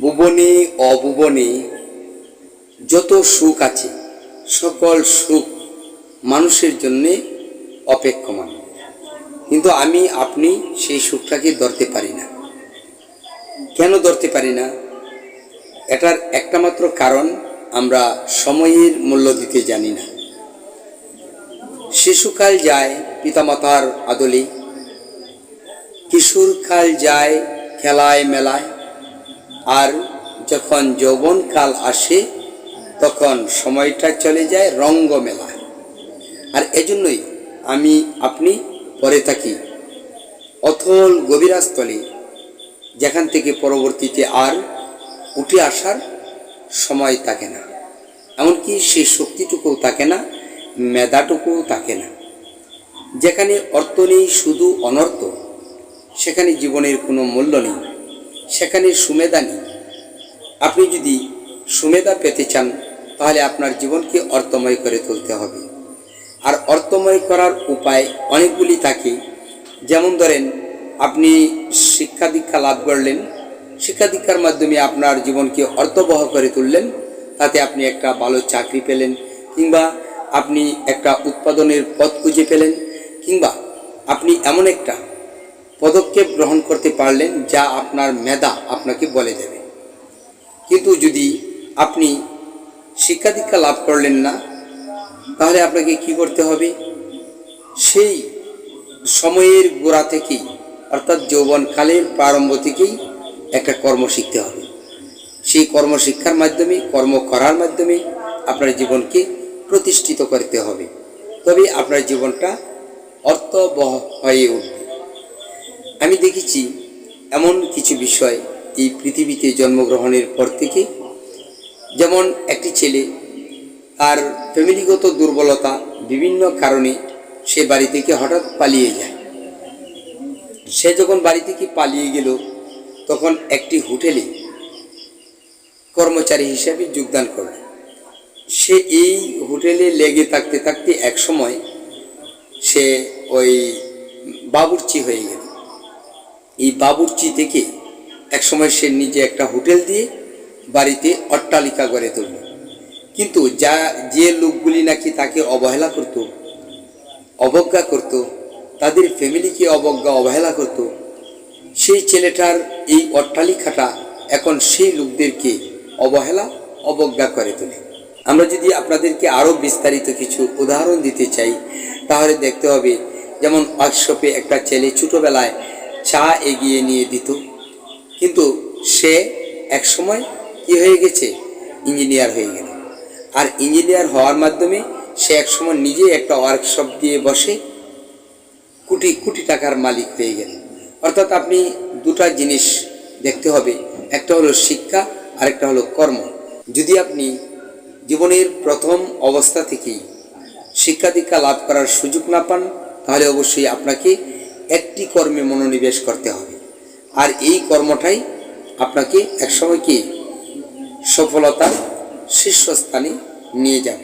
ভুবনে অভুবনে যত সুখ আছে, সকল সুখ মানুষের জন্যে অপেক্ষমান। কিন্তু আমি, আপনি সেই সুখটাকে ধরতে পারি না। কেন ধরতে পারি না? এটার একটা মাত্র কারণ আমরা সময়ের মূল্য দিতে জানি না। শিশুকাল যায় পিতামাতার আদলে, কিশোরকাল যায় খেলায় মেলায় আর যখন যৌবনকাল আসে, তখন সময়টা চলে যায় রঙ্গ মেলায় আর এজন্যই আমি, আপনি পরে থাকি অথল গভীরাস্থলে, যেখান থেকে পরবর্তীতে আর উঠে আসার সময় থাকে না। এমনকি সেই শক্তিটুকুও থাকে না, মেধাটুকুও থাকে না। যেখানে অর্থ নেই, শুধু অনর্থ, সেখানে জীবনের কোনো মূল্য নেই। সেখানে সুমেধা নেই। আপনি যদি সুমেধা পেতে চান, তাহলে আপনার জীবনকে অর্থময় করে তুলতে হবে। আর অর্থময় করার উপায় অনেকগুলি থাকে। যেমন ধরেন, আপনি শিক্ষা দীক্ষা লাভ করলেন, শিক্ষা দীক্ষার মাধ্যমে আপনার জীবনকে অর্থবহ করে তুললেন, তাতে আপনি একটা ভালো চাকরি পেলেন, কিংবা আপনি একটা উৎপাদনের পথ খুঁজে পেলেন, কিংবা আপনি এমন একটা পদক্ষেপ গ্রহণ করতে পারলেন যা আপনার মেধা আপনাকে বলে দেবে। কিন্তু যদি আপনি শিক্ষা দীক্ষা লাভ করলেন না, তাহলে আপনাকে কি করতে হবে? সেই সময়ের গোড়া থেকেই, অর্থাৎ যৌবনকালের প্রারম্ভ থেকেই একটা কর্ম শিখতে হবে। সেই কর্মশিক্ষার মাধ্যমে, কর্ম করার মাধ্যমে আপনার জীবনকে প্রতিষ্ঠিত করতে হবে। তবে আপনার জীবনটা অর্থবহ হয়ে উঠবে। আমি দেখেছি এমন কিছু বিষয় এই পৃথিবীতে জন্মগ্রহণের পর থেকে। যেমন একটি ছেলে, তার ফ্যামিলিগত দুর্বলতা বিভিন্ন কারণে সে বাড়ি থেকে হঠাৎ পালিয়ে যায়। সে যখন বাড়ি থেকে পালিয়ে গেল, তখন একটি হোটেলে কর্মচারী হিসাবে যোগদান করল। সে এই হোটেলে লেগে থাকতে থাকতে এক সময় সে ওই বাবুর্চি হয়ে গেল। এই বাবুর্চি থেকে একসময় সে নিজে একটা হোটেল দিয়ে বাড়িতে অট্টালিকা গড়ে তুলল কিন্তু যা, যে লোকগুলি নাকি তাকে অবহেলা করত, অবজ্ঞা করত, তাদের ফ্যামিলিকে অবজ্ঞা, অবহেলা করত, সেই ছেলেটার এই অট্টালিকাটা এখন সেই লোকদেরকে অবহেলা, অবজ্ঞা করে তোলে। আমরা যদি আপনাদেরকে আরও বিস্তারিত কিছু উদাহরণ দিতে চাই, তাহলে দেখতে হবে, যেমন ওয়ার্কশপে একটা ছেলে ছোটোবেলায় চা এগিয়ে নিয়ে দিত। কিন্তু সে এক সময় কি হয়ে গেছে? ইঞ্জিনিয়ার হয়ে গেল। আর ইঞ্জিনিয়ার হওয়ার মাধ্যমে সে এক সময় নিজে একটা ওয়ার্কশপ দিয়ে বসে কোটি কোটি টাকার মালিক হয়ে গেল। অর্থাৎ আপনি দুটা জিনিস দেখতে হবে। একটা হলো শিক্ষা আর একটা হলো কর্ম। যদি আপনি জীবনের প্রথম অবস্থা থেকেই শিক্ষা দীক্ষা লাভ করার সুযোগ না পান, তাহলে অবশ্যই আপনাকে একটি কর্মে মনোনিবেশ করতে হবে। আর এই কর্মটাই আপনাকে একসময় কি সফলতার শীর্ষস্থানে নিয়ে যাবে।